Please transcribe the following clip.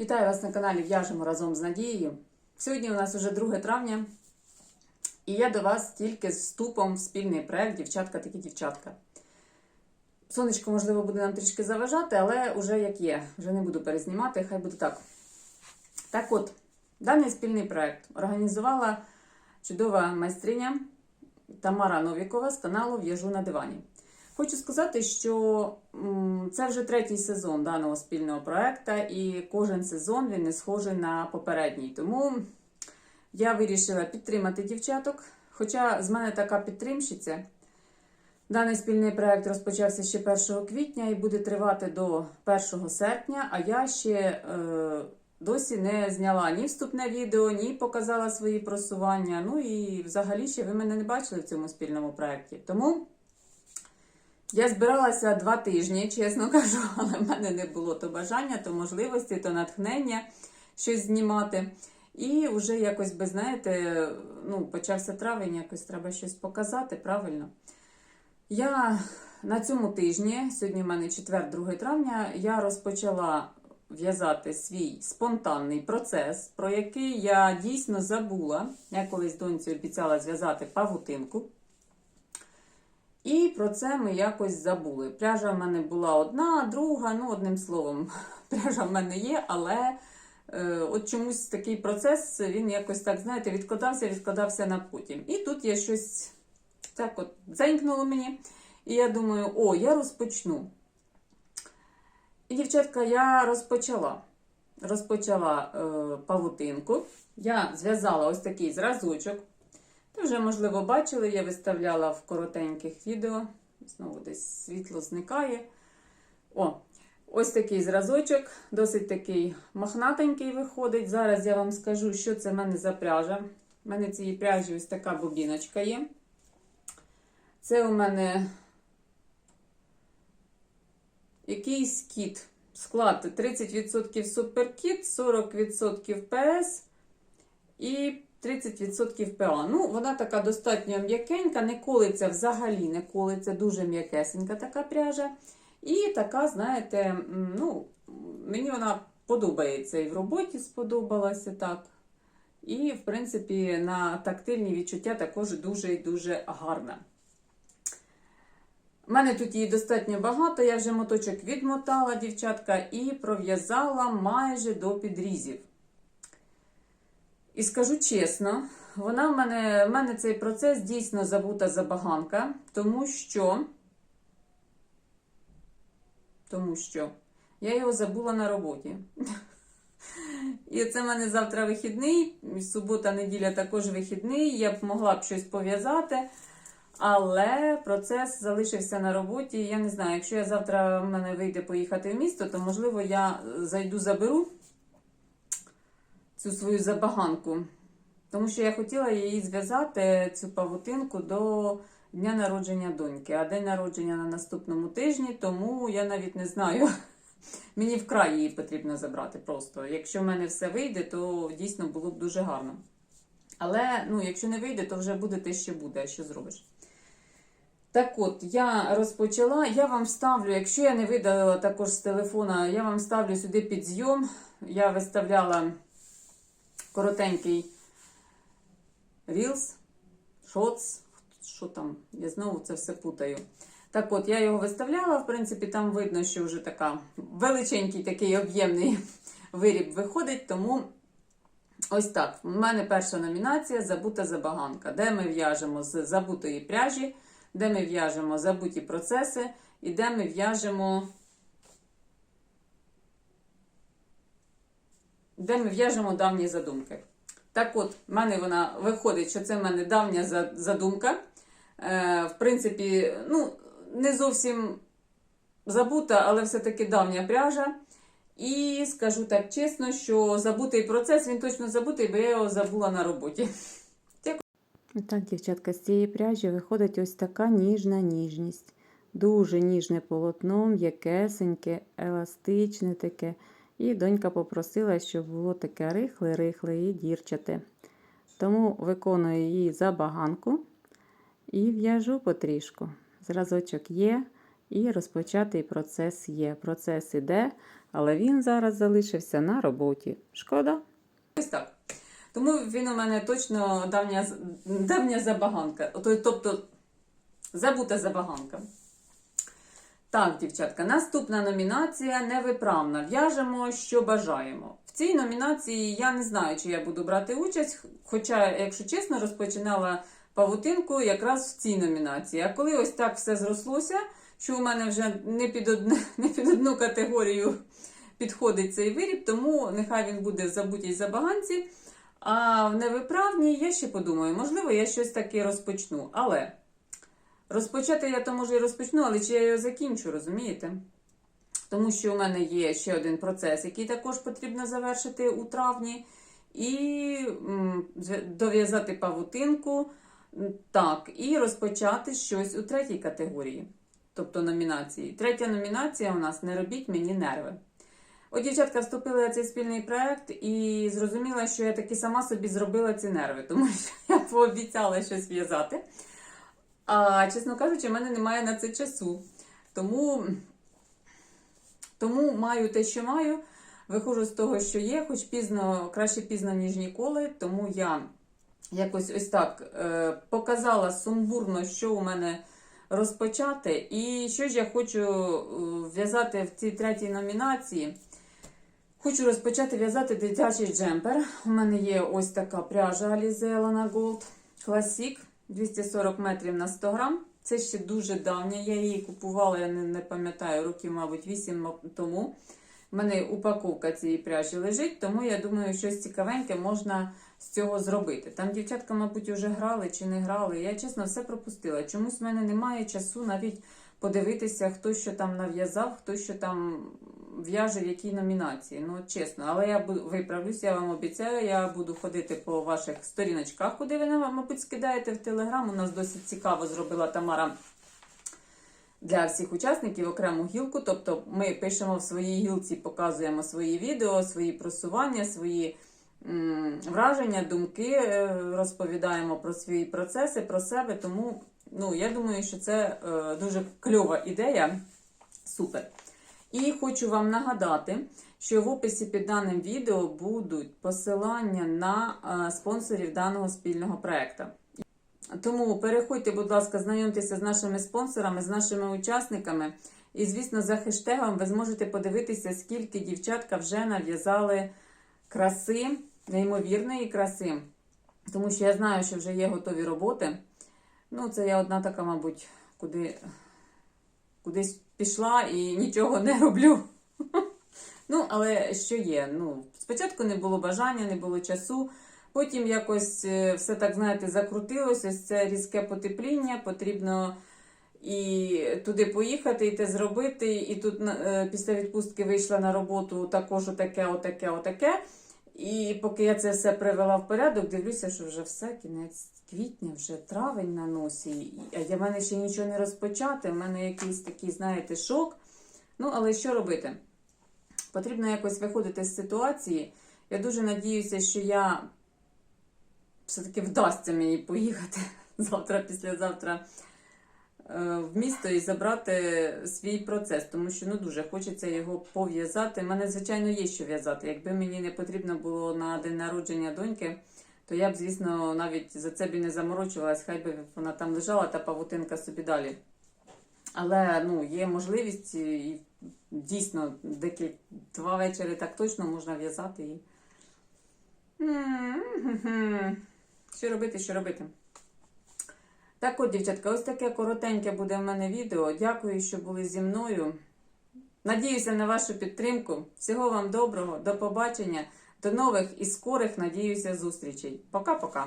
Вітаю вас на каналі В'яжемо разом з Надією. Сьогодні у нас уже 2 травня, і я до вас тільки з вступом в спільний проект Дівчатка такі дівчатка. Сонечко, можливо, буде нам трішки заважати, але вже як є, вже не буду перезнімати, хай буде так. Так от, даний спільний проект організувала чудова майстриня Тамара Новікова з каналу В'яжу на дивані. Хочу сказати, що це вже третій сезон даного спільного проекту, і кожен сезон він не схожий на попередній. Тому я вирішила підтримати дівчаток. Хоча з мене така підтримщиця. Даний спільний проект розпочався ще 1 квітня і буде тривати до 1 серпня, а я ще е, досі не зняла ні вступне відео, ні показала свої просування. Ну і взагалі ще ви мене не бачили в цьому спільному проєкті. Тому. Я збиралася два тижні, чесно кажу, але в мене не було то бажання, то можливості, то натхнення щось знімати. І вже якось, би знаєте, ну, почався травень, якось треба щось показати, правильно. Я на цьому тижні, сьогодні в мене 4-2 травня, я розпочала в'язати свій спонтанний процес, про який я дійсно забула. Я колись доньці обіцяла зв'язати павутинку. І про це ми якось забули. Пряжа в мене була одна, друга, ну, одним словом, пряжа в мене є, але е, от чомусь такий процес, він якось так, знаєте, відкладався, відкладався на потім. І тут я щось так от дзенькнуло мені. І я думаю, о, я розпочну. І, дівчатка, я розпочала. Розпочала е, павутинку. Я зв'язала ось такий зразочок. Ви вже, можливо, бачили, я виставляла в коротеньких відео. Знову десь світло зникає. О, ось такий зразочок, досить такий мохнатенький виходить. Зараз я вам скажу, що це в мене за пряжа. У мене цієї пряжі ось така бобіночка є. Це у мене якийсь кіт. Склад 30% суперкіт, 40% ПС і 30% ПА. Ну, вона така достатньо м'якенька, не колиться взагалі, не колиться, дуже м'якесенька така пряжа. І така, знаєте, ну, мені вона подобається і в роботі сподобалася так. І, в принципі, на тактильні відчуття також дуже і дуже гарна. У мене тут її достатньо багато, я вже моточок відмотала, дівчатка, і пров'язала майже до підрізів. І скажу чесно, вона в мене, в мене цей процес дійсно забута забаганка, тому що, тому що я його забула на роботі. І це в мене завтра вихідний, субота, неділя також вихідний. Я б могла б щось пов'язати, але процес залишився на роботі. Я не знаю, якщо я завтра в мене вийде поїхати в місто, то можливо я зайду заберу цю свою забаганку. Тому що я хотіла її зв'язати, цю павутинку, до дня народження доньки. А день народження на наступному тижні, тому я навіть не знаю. Мені вкрай її потрібно забрати просто. Якщо в мене все вийде, то дійсно було б дуже гарно. Але ну, якщо не вийде, то вже буде те, що буде, що зробиш. Так от, я розпочала. Я вам ставлю, якщо я не видалила також з телефона, я вам ставлю сюди підзйом. Я виставляла коротенький Reels, Shots, що там, я знову це все путаю. Так от, я його виставляла, в принципі, там видно, що вже така величенький такий об'ємний виріб виходить, тому ось так. У мене перша номінація Забута забаганка, де ми в'яжемо з забутої пряжі, де ми в'яжемо забуті процеси і де ми в'яжемо. Де ми в'яжемо давні задумки. Так от, в мене вона виходить, що це в мене давня задумка. Е, в принципі, ну, не зовсім забута, але все-таки давня пряжа. І скажу так чесно, що забутий процес, він точно забутий, бо я його забула на роботі. Так, дівчатка, з цієї пряжі виходить ось така ніжна ніжність. Дуже ніжне полотно, м'якесеньке, еластичне таке. І донька попросила, щоб було таке рихле-рихле і дірчате. Тому виконую її забаганку і в'яжу потрішку. Зразочок є, і розпочатий процес є. Процес іде. але він зараз залишився на роботі. Шкода. Ось так. Тому він у мене точно давня, давня забаганка. Тобто забута забаганка. Так, дівчатка, наступна номінація невиправна. В'яжемо, що бажаємо. В цій номінації я не знаю, чи я буду брати участь, хоча, якщо чесно, розпочинала павутинку якраз в цій номінації. А коли ось так все зрослося, що у мене вже не під одну, не під одну категорію підходить цей виріб, тому нехай він буде в забутій забаганці. А в невиправній я ще подумаю, можливо, я щось таке розпочну. Але розпочати я то може і розпочну, але чи я його закінчу, розумієте? Тому що у мене є ще один процес, який також потрібно завершити у травні. І дов'язати павутинку, так, і розпочати щось у третій категорії, тобто номінації. Третя номінація у нас не робіть мені нерви. От дівчатка вступила в цей спільний проект і зрозуміла, що я таки сама собі зробила ці нерви, тому що я пообіцяла щось в'язати. А чесно кажучи, в мене немає на це часу. Тому, тому маю те, що маю. Виходжу з того, що є, хоч пізно, краще пізно, ніж ніколи. Тому я якось ось так е, показала сумбурно, що у мене розпочати. І що ж я хочу е, в'язати в цій третій номінації. Хочу розпочати в'язати дитячий джемпер. У мене є ось така пряжа Alize Elana Gold Classic 240 метрів на 100 грам. Це ще дуже давня. Я її купувала, я не, не пам'ятаю, років, мабуть, 8 тому. У мене упаковка цієї пряжі лежить, тому я думаю, щось цікавеньке можна з цього зробити. Там дівчатка, мабуть, вже грали чи не грали. Я чесно все пропустила. Чомусь в мене немає часу навіть подивитися, хто що там нав'язав, хто що там в'яже в якій номінації. Ну, чесно, але я виправлюсь, я вам обіцяю, я буду ходити по ваших сторіночках, куди ви, мабуть, скидаєте в Телеграм. У нас досить цікаво зробила Тамара для всіх учасників окрему гілку. Тобто ми пишемо в своїй гілці, показуємо свої відео, свої просування, свої враження, думки, е, розповідаємо про свої процеси, про себе. Тому ну, я думаю, що це е, дуже кльова ідея. Супер. І хочу вам нагадати, що в описі під даним відео будуть посилання на е, спонсорів даного спільного проекту. Тому переходьте, будь ласка, знайомтеся з нашими спонсорами, з нашими учасниками. І, звісно, за хештегом ви зможете подивитися, скільки дівчатка вже нав'язали краси, неймовірної краси. Тому що я знаю, що вже є готові роботи. Ну, це я одна така, мабуть, куди кудись пішла і нічого не роблю. Ну, але що є? Ну, спочатку не було бажання, не було часу. Потім якось е, все так, знаєте, закрутилося. Ось це різке потепління, потрібно і туди поїхати, і те зробити. І тут е, після відпустки вийшла на роботу також отаке, отаке, отаке. І поки я це все привела в порядок, дивлюся, що вже все, кінець квітня, вже травень на носі. А для мене ще нічого не розпочати. У мене якийсь такий, знаєте, шок. Ну, але що робити? Потрібно якось виходити з ситуації. Я дуже надіюся, що я все-таки вдасться мені поїхати завтра, післязавтра в місто і забрати свій процес, тому що ну дуже хочеться його пов'язати. У мене, звичайно, є що в'язати. Якби мені не потрібно було на день народження доньки, то я б, звісно, навіть за це б і не заморочувалась, хай би вона там лежала, та павутинка собі далі. Але ну, є можливість і дійсно декілька два вечори так точно можна в'язати і. Що робити, що робити? Так от, дівчатка, ось таке коротеньке буде в мене відео. Дякую, що були зі мною. Надіюся на вашу підтримку. Всього вам доброго, до побачення, до нових і скорих, надіюся, зустрічей. Пока-пока.